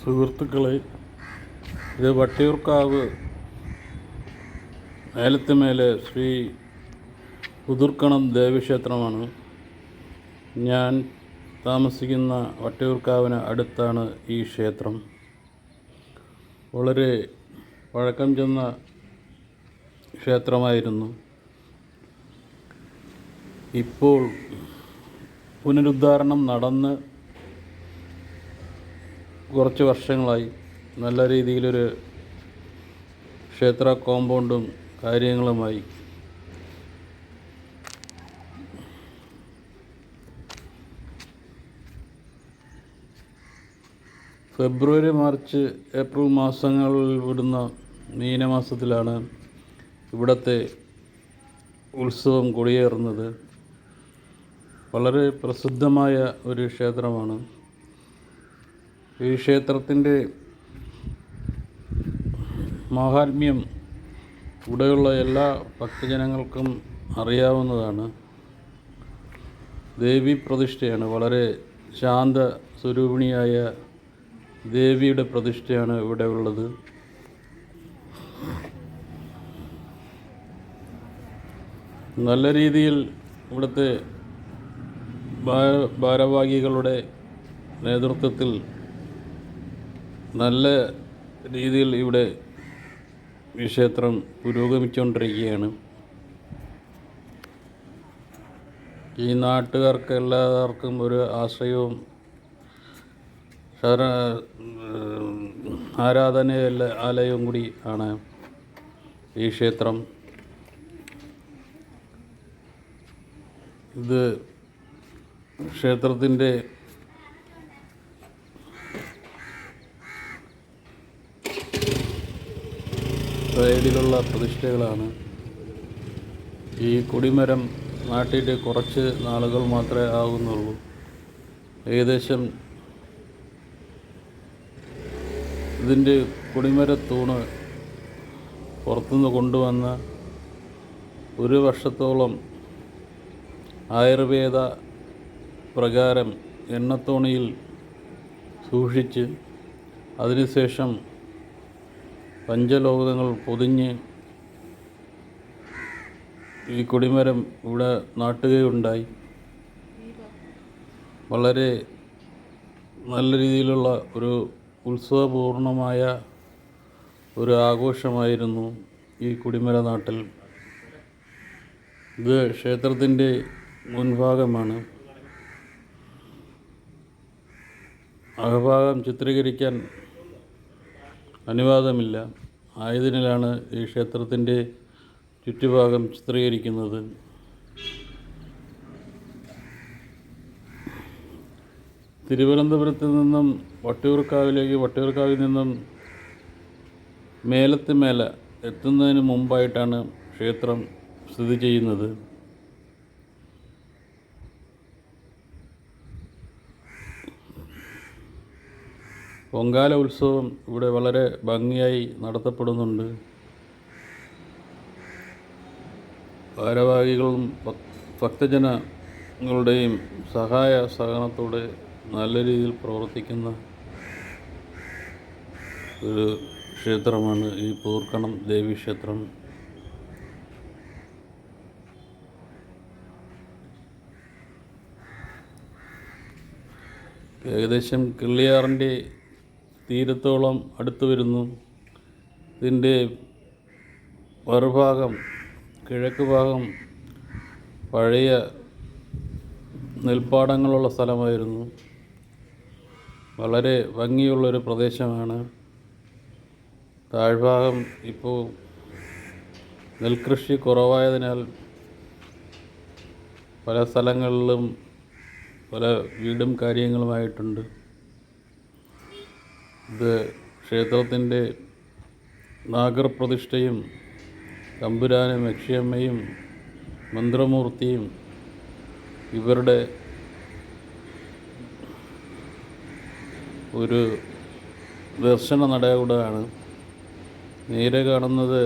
സുഹൃത്തുക്കളെ ഇത് വട്ടിയൂർക്കാവ് മേലത്തുമേലെ ശ്രീ പുതുർക്കണം ദേവീക്ഷേത്രമാണ്. ഞാൻ താമസിക്കുന്ന വട്ടിയൂർക്കാവിന് അടുത്താണ് ഈ ക്ഷേത്രം. വളരെ പഴക്കം ചെന്ന ക്ഷേത്രമായിരുന്നു. ഇപ്പോൾ പുനരുദ്ധാരണം നടന്ന് കുറച്ച് വർഷങ്ങളായി നല്ല രീതിയിലൊരു ക്ഷേത്ര കോമ്പൗണ്ടും കാര്യങ്ങളുമായി ഫെബ്രുവരി മാർച്ച് ഏപ്രിൽ മാസങ്ങളിൽ വിടുന്ന മീനമാസത്തിലാണ് ഇവിടത്തെ ഉത്സവം കൊടിയേറുന്നത്. വളരെ പ്രസിദ്ധമായ ഒരു ക്ഷേത്രമാണ്. ഈ ക്ഷേത്രത്തിന്റെ മാഹാത്മ്യം ഇവിടെയുള്ള എല്ലാ ഭക്തജനങ്ങൾക്കും അറിയാവുന്നതാണ്. ദേവി പ്രതിഷ്ഠയാണ്. വളരെ ശാന്ത സ്വരൂപിണിയായ ദേവിയുടെ പ്രതിഷ്ഠയാണ് ഇവിടെ ഉള്ളത്. നല്ല രീതിയിൽ ഇവിടുത്തെ ഭാരവാഹികളുടെ നേതൃത്വത്തിൽ നല്ല രീതിയിൽ ഇവിടെ ഈ ക്ഷേത്രം പുരോഗമിച്ചുകൊണ്ടിരിക്കുകയാണ് ഈ നാട്ടുകാർക്ക് എല്ലാവർക്കും ഒരു ആശ്രയവും ശര ആരാധന ആലയവും കൂടി ആണ് ഈ ക്ഷേത്രം. ഇത് ക്ഷേത്രത്തിന്റെ സൈഡിലുള്ള പ്രതിഷ്ഠകളാണ്. ഈ കൊടിമരം നാട്ടിയിട്ട് കുറച്ച് നാളുകൾ മാത്രമേ ആകുന്നുള്ളൂ. ഏകദേശം ഇതിന്റെ കൊടിമരത്തൂണ് പുറത്തുനിന്ന് കൊണ്ടുവന്ന ഒരു വർഷത്തോളം ആയുർവേദ പ്രകാരം എണ്ണത്തോണിയിൽ സൂക്ഷിച്ച് അതിനുശേഷം പഞ്ചലോകങ്ങൾ പൊതിഞ്ഞ് ഈ കൊടിമരം ഇവിടെ നാട്ടുകയുണ്ടായി. വളരെ നല്ല രീതിയിലുള്ള ഒരു ഉത്സവപൂർണമായ ഒരു ആഘോഷമായിരുന്നു ഈ കുടിമര നാട്ടിൽ. ഇത് ക്ഷേത്രത്തിന്റെ മുൻഭാഗമാണ്. അകഭാഗം ചിത്രീകരിക്കാൻ അനുവാദമില്ല. ആയതിനാലാണ് ഈ ക്ഷേത്രത്തിന്റെ ചുറ്റുഭാഗം ചിത്രീകരിക്കുന്നത്. തിരുവനന്തപുരത്ത് നിന്നും വട്ടിയൂർക്കാവിലേക്ക് വട്ടിയൂർക്കാവിൽ നിന്നും മേലത്ത് മേല എത്തുന്നതിന് മുമ്പായിട്ടാണ് ക്ഷേത്രം സ്ഥിതി ചെയ്യുന്നത്. പൊങ്കാല ഉത്സവം ഇവിടെ വളരെ ഭംഗിയായി നടത്തപ്പെടുന്നുണ്ട്. ഭാരവാഹികളും ഭക്- ഭക്തജനങ്ങളുടെയും സഹായ സഹകരണത്തോടെ നല്ല രീതിയിൽ പ്രവർത്തിക്കുന്ന ഒരു ക്ഷേത്രമാണ് ഈ പൂർക്കണം ദേവി ക്ഷേത്രം. ഏകദേശം കിള്ളിയാറിന്റെ തീരത്തോളം അടുത്തു വരുന്നു. ഇതിന്റെ മറുഭാഗം കിഴക്ക് ഭാഗം പഴയ നെൽപ്പാടങ്ങളുള്ള സ്ഥലമായിരുന്നു. വളരെ ഭംഗിയുള്ളൊരു പ്രദേശമാണ്. താഴ്ഭാഗം ഇപ്പോൾ നെൽകൃഷി കുറവായതിനാൽ പല സ്ഥലങ്ങളിലും പല വീടും കാര്യങ്ങളുമായിട്ടുണ്ട്. ഇത് ക്ഷേത്രത്തിന്റെ നാഗർപ്രതിഷ്ഠയും തമ്പുരാനും യക്ഷിയമ്മയും മന്ത്രമൂർത്തിയും ഇവരുടെ ഒരു ദർശന നടയൂടാണ് നേരെ കാണുന്നത്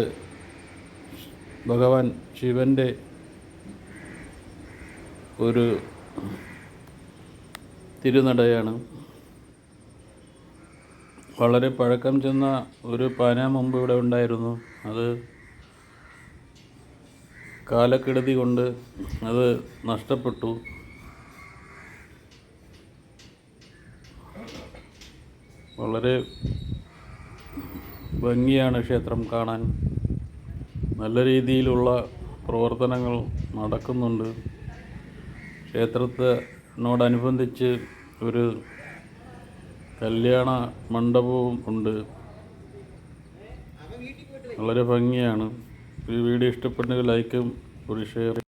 ഭഗവാൻ ശിവന്റെ ഒരു തിരുനടയാണ്. വളരെ പഴക്കം ചെന്ന ഒരു പന മുമ്പ് ഇവിടെ ഉണ്ടായിരുന്നു. അത് കാലക്കെടുതി കൊണ്ട് അത് നഷ്ടപ്പെട്ടു. വളരെ ഭംഗിയാണ് ക്ഷേത്രം കാണാൻ. നല്ല രീതിയിലുള്ള പ്രവർത്തനങ്ങൾ നടക്കുന്നുണ്ട്. ക്ഷേത്രത്തിനോടനുബന്ധിച്ച് ഒരു കല്യാണ മണ്ഡപവും ഉണ്ട്. വളരെ ഭംഗിയാണ്. ഈ വീഡിയോ ഇഷ്ടപ്പെട്ടെങ്കിൽ ലൈക്കും ഒരു ഷെയർ